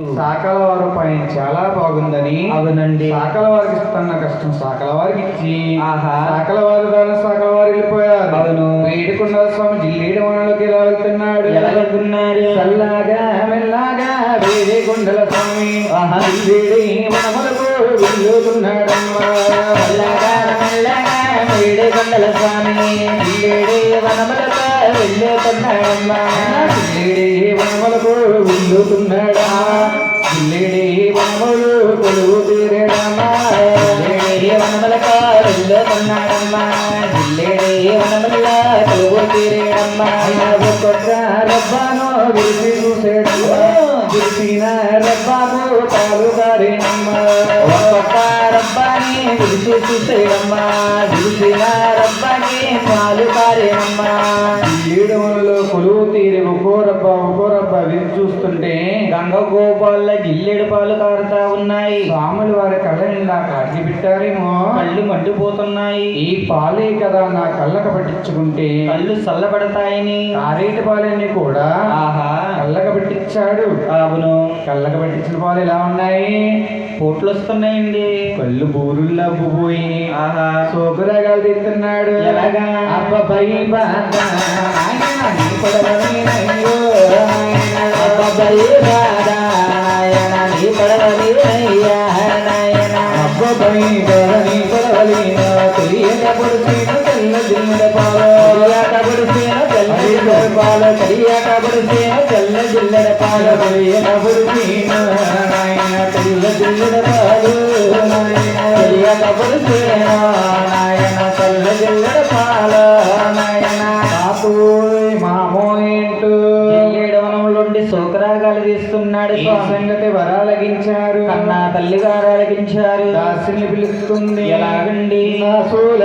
సాకల వారు పైన చాలా బాగుందని. అవునండి. సాకల వారికి ఇస్తున్న కష్టం సాకల వారికి ఇచ్చి. ఆహా. సాకల వారి ద్వారా సాకల వారు వెళ్ళిపోయారు. అవును. వేడుకొండ స్వామి జిల్లేడు మనలోకి ఎలా వెళ్తున్నాడు? ఎలా వెళ్తున్నారు? చల్లగా మెల్లగా వేడుకొండల స్వామి. ఆహా. జిల్లేడి మెల్లగా వేడుకొండల స్వామి. జిల్లేడి వెళ్ళుతున్నాడమ్మా. జిల్లేడి ప్రేమలకు ఉండుతున్నాడా జిల్లేడి వనములు కొలువు తీరడమ్మా జిల్లేడి వనములతో వెళ్ళుతున్నాడమ్మా జిల్లేడి వనముల కొలువు తీరేడమ్మా కొత్త రబ్బాను విరిచి చూసేడమ్మా విరిసిన రబ్బాను పాలు గారినమ్మా ఒక్కొక్క రబ్బాని విరిచి చూసేడమ్మా విడిచిన చూస్తుంటే గంగ గోపాల జిల్లేడు పాలు కారుతా ఉన్నాయి. స్వాములు వారి కళ్ళ నిండా కాటి పెట్టారేమో. కళ్ళు మండిపోతున్నాయి. ఈ పాలే కదా నా కళ్ళకు పట్టించుకుంటే. కళ్ళు చల్లబడతాయని. కారేటి పాలన్నీ కూడా ఆహా. కళ్ళకు పట్టించాడు. అవును. కళ్ళకు పట్టించిన పాలు ఎలా ఉన్నాయి? పోట్లు వస్తున్నాయండి కళ్ళు బూరుల్లా పోయి ఆహా. సోకురాగాలు తింటున్నాడు ఎలాగా? అబ్బబ్బయి బాధ, అబ్బబ్బయి ధరణి పడవలిన, తెలియక పొడిచిన తెల్ల జిల్లెడ పాల. తెల్ల తెల్ల తెలియక పొడిచిన నాయన తెల్ల పాలు, నాయన. బుడిసిన ఈ స్వామి. సంగతి వరాలగించారు కన్నా తల్లి గారు అలగించారు దాసిని పిలుస్తుంది. ఎలాగండి? నాసూల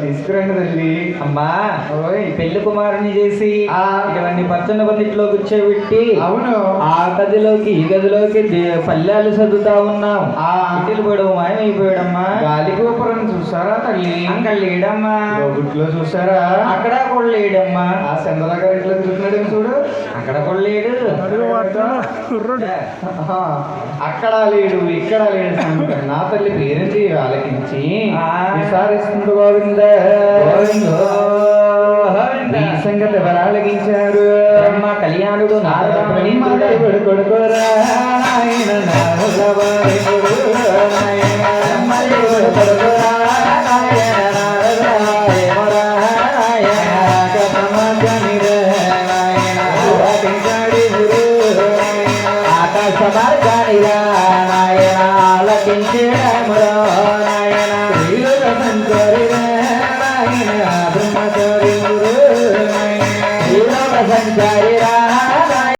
తీసుకురండి తల్లి. అమ్మా. ఓయ్ పెళ్ళి కుమారుని చేసి ఆ. ఇటువంటి పచ్చని బందిట్లో కూర్చోబెట్టి అవును. ఆ గదిలోకి ఈ గదిలోకి పల్లెలు చదువుతా ఉన్నాం ఆ. ఇటిలు పడు మాయమైపోయాడమ్మా గాలి గోపురం చూసారా తల్లి? అక్కడ లేడమ్మా. గుట్లో చూసారా? అక్కడ కూడా లేడమ్మా. ఆ చంద్ర గారు ఇట్లా తిరుగుతున్నాడు చూడు. అక్కడ కూడా లేడు. అక్కడ లేడు ఇక్కడ లేడు. నా తల్లి పేరేంటి? ఆలకించి ఆ. విసారిస్తుంది గోవింద. ఈ సంగతి ఎవరు ఆలకించారు బ్రహ్మ కళ్యాణుడు నారద. బ్రహ్మదేవుడు కొడుకురా నాయన నాయన. ఆకాశ మార్గానిరా నాయన ఆలకించేడమురా